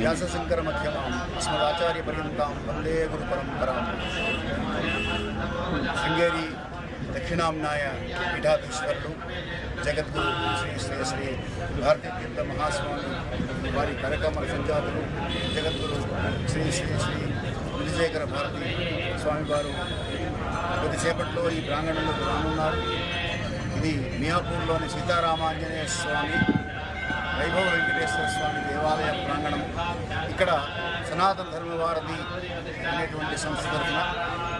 వ్యాసశంకర మధ్యమాం వందే గురు పరంపరాం శృంగేరి దక్షిణాంనాయ పీఠాధీశ్వరులు జగద్గురు శ్రీ శ్రీ శ్రీ భారతీ మహాస్వామి వారి కార్యక్రమ సంజాతులు జగద్గురు శ్రీ శ్రీ శ్రీ విజయకర భారతి స్వామివారు. కొద్దిసేపట్లో ఈ ప్రాంగణంలో రానున్నారు. ఇది మియాపూర్లోని సీతారామాంజనేయ స్వామి వైభవ వెంకటేశ్వర స్వామి దేవాలయ ప్రాంగణం ఇక్కడ సనాతన ధర్మవారధి అనేటువంటి సంస్థ తరఫున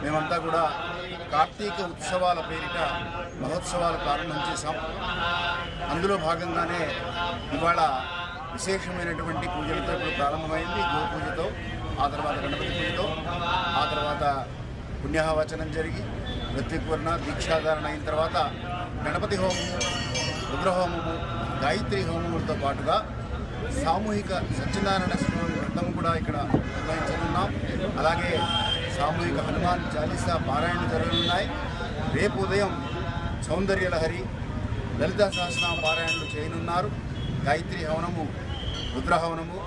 మేమంతా కూడా కార్తీక ఉత్సవాల పేరిట మహోత్సవాలు ప్రారంభం చేశాం. అందులో భాగంగానే ఇవాళ విశేషమైనటువంటి పూజలతో ఇప్పుడు ప్రారంభమైంది. గో పూజతో ఆ తర్వాత గణపతి పూజతో ఆ తర్వాత పుణ్యవచనం జరిగి ఋత్విక్వర్ణ దీక్షాధారణ అయిన తర్వాత గణపతి హోమము రుద్రహోమము గాయత్రి హోమములతో పాటుగా సామూహిక సత్యనారాయణ స్వామి వ్రతం కూడా ఇక్కడ నిర్వహించనున్నాం. అలాగే సామూహిక హనుమాన్ చాలీసా పారాయణ జరగనున్నాయి. రేపు ఉదయం సౌందర్యలహరి లలిత సహస్రనామ పారాయణలు చేయనున్నారు. గాయత్రి హవనము రుద్రహవనము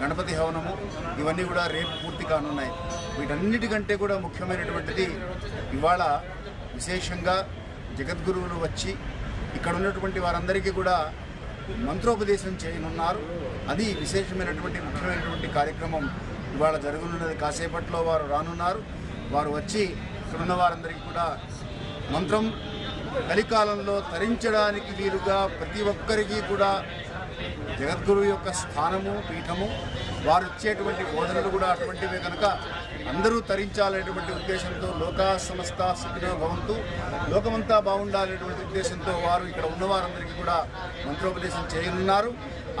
గణపతి హవనము ఇవన్నీ కూడా రేపు పూర్తి కానున్నాయి. వీటన్నిటికంటే కూడా ముఖ్యమైనటువంటిది ఇవాళ విశేషంగా జగద్గురువులు వచ్చి ఇక్కడ ఉన్నటువంటి వారందరికీ కూడా మంత్రోపదేశం చేయనున్నారు. అది విశేషమైనటువంటి ముఖ్యమైనటువంటి కార్యక్రమం ఇవాళ జరగనున్నది. కాసేపట్లో వారు రానున్నారు. వారు వచ్చి ఇక్కడ వారందరికీ కూడా మంత్రం కలికాలంలో తరించడానికి వీలుగా ప్రతి ఒక్కరికి కూడా జగద్గురు యొక్క స్థానము పీఠము వారు ఇచ్చేటువంటి బోధనలు కూడా అటువంటివే కనుక అందరూ తరించాలనేటువంటి ఉద్దేశంతో లోకా సమస్త సుఖినో భవంతు. లోకమంతా బాగుండాలనేటువంటి ఉద్దేశంతో వారు ఇక్కడ ఉన్న వారందరికీ కూడా మంత్రోపదేశం చేయనున్నారు.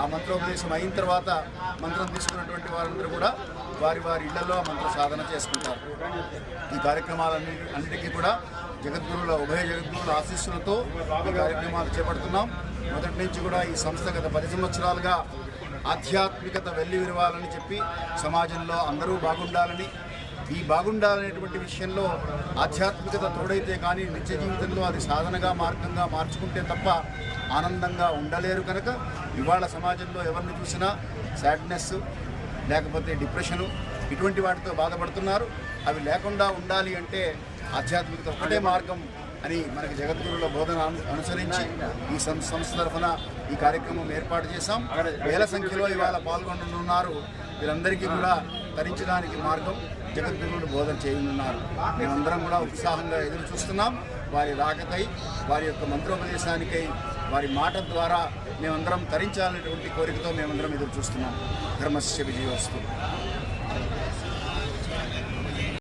ఆ మంత్రోపదేశం అయిన తర్వాత మంత్రం తీసుకున్నటువంటి వారందరూ కూడా వారి వారి ఇళ్ళలో ఆ మంత్ర సాధన చేసుకుంటారు. ఈ కార్యక్రమాలన్నిటి అన్నిటికీ కూడా జగద్గురుల ఉభయ జగద్గురుల ఆశీస్సులతో ఈ కార్యక్రమాలు చేపడుతున్నాం. మొదటి నుంచి కూడా ఈ సంస్థ గత పది సంవత్సరాలుగా ఆధ్యాత్మికత వెళ్ళి విరవాలని చెప్పి సమాజంలో అందరూ బాగుండాలని ఈ బాగుండాలనేటువంటి విషయంలో ఆధ్యాత్మికత తోడైతే కానీ నిత్య జీవితంలో అది సాధనగా మార్గంగా మార్చుకుంటే తప్ప ఆనందంగా ఉండలేరు కనుక ఇవాళ సమాజంలో ఎవరిని చూసినా సాడ్నెస్ లేకపోతే డిప్రెషను ఇటువంటి వాటితో బాధపడుతున్నారు. అవి లేకుండా ఉండాలి అంటే ఆధ్యాత్మికత ఒకటే మార్గం అని మనకి జగద్గురుల బోధన అనుసరించి ఈ సం- సంస్థ తరఫున ఈ కార్యక్రమం ఏర్పాటు చేశాం. వేల సంఖ్యలో ఇవాళ పాల్గొనున్నారు వీరందరికీ కూడా తరించడానికి మార్గం జగద్గురువులు బోధన చేయనున్నారు. మేమందరం కూడా ఉత్సాహంగా ఎదురు చూస్తున్నాం. వారి రాకకై వారి యొక్క మంత్రోపదేశానికై వారి మాట ద్వారా మేమందరం తరించాలనేటువంటి కోరికతో మేమందరం ఎదురు చూస్తున్నాం. ధర్మస్య విజయోస్తు